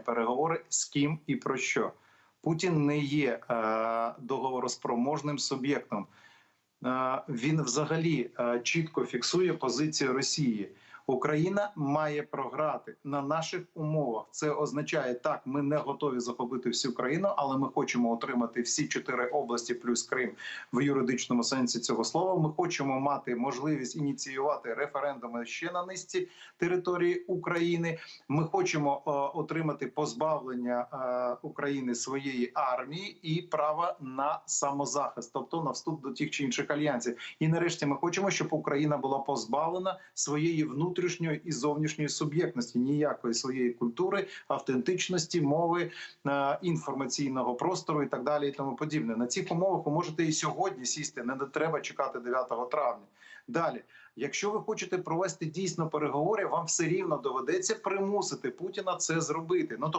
переговори з ким і про що. Путін не є е, договороспроможним суб'єктом. Е, він взагалі е, чітко фіксує позицію Росії. Україна має програти на наших умовах. Це означає так. Ми не готові захопити всю країну, але ми хочемо отримати всі чотири області плюс Крим в юридичному сенсі цього слова. Ми хочемо мати можливість ініціювати референдуми ще на низці території України. Ми хочемо е, отримати позбавлення е, України своєї армії і права на самозахист, тобто на вступ до тих чи інших альянсів. І нарешті ми хочемо, щоб Україна була позбавлена своєї внутрішньої і зовнішньої суб'єктності, ніякої своєї культури, автентичності, мови, е, інформаційного простору і так далі, і тому подібне. На цих умовах ви можете і сьогодні сісти. Не треба чекати 9 травня. Далі, якщо ви хочете провести дійсно переговори, вам все рівно доведеться примусити Путіна це зробити. Ну